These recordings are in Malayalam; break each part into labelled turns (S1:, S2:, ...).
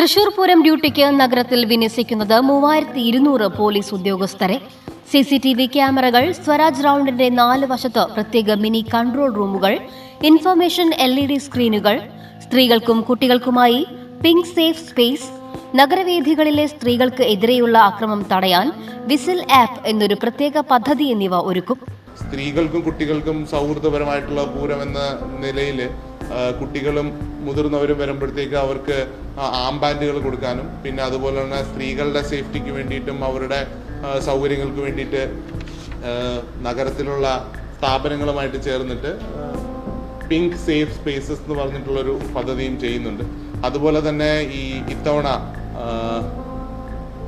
S1: തൃശൂർ പൂരം ഡ്യൂട്ടിക്ക് നഗരത്തിൽ വിന്യസിക്കുന്നത് മൂവായിരത്തി ഇരുന്നൂറ് പോലീസ് ഉദ്യോഗസ്ഥരെ. സി സി ടി വി ക്യാമറകൾ സ്വരാജ് റൗണ്ടിന്റെ നാല് വശത്ത് പ്രത്യേക മിനി കൺട്രോൾ റൂമുകൾ ഇൻഫർമേഷൻ എൽ ഇ ഡി സ്ക്രീനുകൾ സ്ത്രീകൾക്കും കുട്ടികൾക്കുമായി പിങ്ക് സേഫ് സ്പേസ് നഗരവേദികളിലെ സ്ത്രീകൾക്ക് എതിരെയുള്ള അക്രമം തടയാൻ വിസിൽ ആപ്പ് എന്നൊരു പ്രത്യേക പദ്ധതി എന്നിവ ഒരുക്കും.
S2: സ്ത്രീകൾക്കും കുട്ടികൾക്കും സൗഹൃദപരമായിട്ടുള്ള പൂരം എന്ന നിലയിൽ കുട്ടികളും മുതിർന്നവരും വരുമ്പോഴത്തേക്ക് അവർക്ക് ആംബാൻഡുകൾ കൊടുക്കാനും പിന്നെ അതുപോലെ തന്നെ സ്ത്രീകളുടെ സേഫ്റ്റിക്ക് വേണ്ടിയിട്ടും അവരുടെ സൗകര്യങ്ങൾക്ക് വേണ്ടിയിട്ട് നഗരത്തിലുള്ള സ്ഥാപനങ്ങളുമായിട്ട് ചേർന്നിട്ട് പിങ്ക് സേഫ് സ്പേസസ് എന്ന് പറഞ്ഞിട്ടുള്ളൊരു പദ്ധതിയും ചെയ്യുന്നുണ്ട്. അതുപോലെ തന്നെ ഈ ഇത്തവണ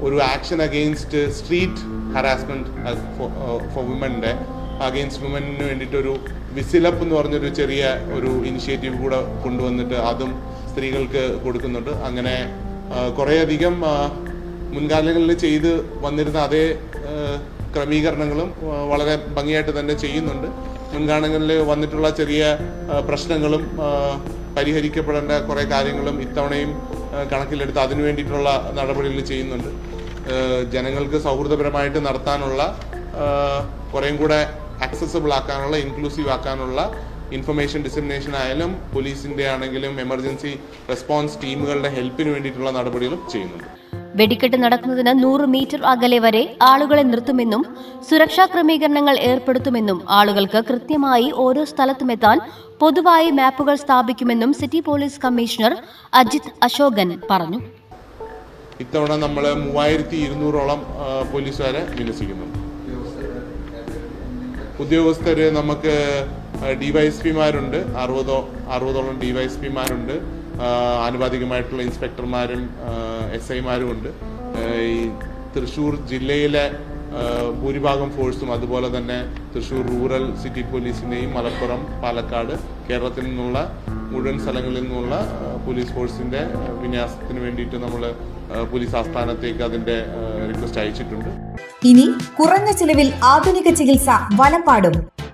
S2: ഒരു action against street harassment for വുമന്റെ against വുമന് വേണ്ടിയിട്ടൊരു വിസിലപ്പ് എന്ന് പറഞ്ഞൊരു ചെറിയ ഒരു ഇനിഷ്യേറ്റീവ് കൂടെ കൊണ്ടുവന്നിട്ട് അതും സ്ത്രീകൾക്ക് കൊടുക്കുന്നുണ്ട്. അങ്ങനെ കുറേയധികം മുൻകാലങ്ങളിൽ ചെയ്ത് വന്നിരുന്ന അതേ ക്രമീകരണങ്ങളും വളരെ ഭംഗിയായിട്ട് തന്നെ ചെയ്യുന്നുണ്ട്. മുൻകാലങ്ങളിൽ വന്നിട്ടുള്ള ചെറിയ പ്രശ്നങ്ങളും പരിഹരിക്കപ്പെടേണ്ട കുറേ കാര്യങ്ങളും ഇത്തവണയും കണക്കിലെടുത്ത് അതിനു വേണ്ടിയിട്ടുള്ള നടപടികൾ ചെയ്യുന്നുണ്ട്. ജനങ്ങൾക്ക് സൗഹൃദപരമായിട്ട് നടത്താനുള്ള കുറേ കുറേയും കൂടെ ആക്സസബിൾ ആക്കാനുള്ള ഇൻക്ലൂസീവ് ആക്കാനുള്ള ഇൻഫർമേഷൻ ഡിസിമിനേഷൻ ആയാലും പോലീസിന്റെ ആണെങ്കിലും എമർജൻസി റെസ്പോൺസ് ടീമുകളുടെ ഹെൽപ്പിന് വേണ്ടിയിട്ടുള്ള നടപടികളും ചെയ്യുന്നുണ്ട്.
S1: വെടിക്കെട്ട് നടക്കുന്നതിന് നൂറ് മീറ്റർ അകലെ വരെ ആളുകളെ നിർത്തുമെന്നും സുരക്ഷാ ക്രമീകരണങ്ങൾ ഏർപ്പെടുത്തുമെന്നും ആളുകൾക്ക് കൃത്യമായി ഓരോ സ്ഥലത്തുമെത്താൻ പൊതുവായി മാപ്പുകൾ സ്ഥാപിക്കുമെന്നും city police commissioner Ajith Ashokan പറഞ്ഞു.
S2: ഇത്തവണ നമ്മൾ മൂവായിരത്തി ഇരുന്നൂറോളം പോലീസുകാരെ വിന്യസിക്കുന്നുണ്ട്. ഉദ്യോഗസ്ഥര് നമുക്ക് ഡിവൈഎസ്പിമാരുണ്ട്. അറുപതോ അറുപതോളം ഡിവൈഎസ്പിമാരുണ്ട്. ആനുപാതികമായിട്ടുള്ള ഇൻസ്പെക്ടർമാരും എസ് ഐമാരും ഉണ്ട്. ഈ തൃശ്ശൂർ ജില്ലയിലെ ഭൂരിഭാഗം ഫോഴ്സും അതുപോലെ തന്നെ തൃശ്ശൂർ റൂറൽ സിറ്റി പോലീസിന്റെയും മലപ്പുറം പാലക്കാട് കേരളത്തിൽ നിന്നുള്ള മുഴുവൻ സ്ഥലങ്ങളിൽ നിന്നുള്ള പോലീസ് ഫോഴ്സിന്റെ ആ, വിന്യാസത്തിന് വേണ്ടിയിട്ട് നമ്മൾ പോലീസ് ആസ്ഥാനത്തേക്ക് അതിന്റെ റിക്വസ്റ്റ് അയച്ചിട്ടുണ്ട്.
S3: ഇനി കുറഞ്ഞ ചിലവിൽ ആധുനിക ചികിത്സ വലപ്പാടും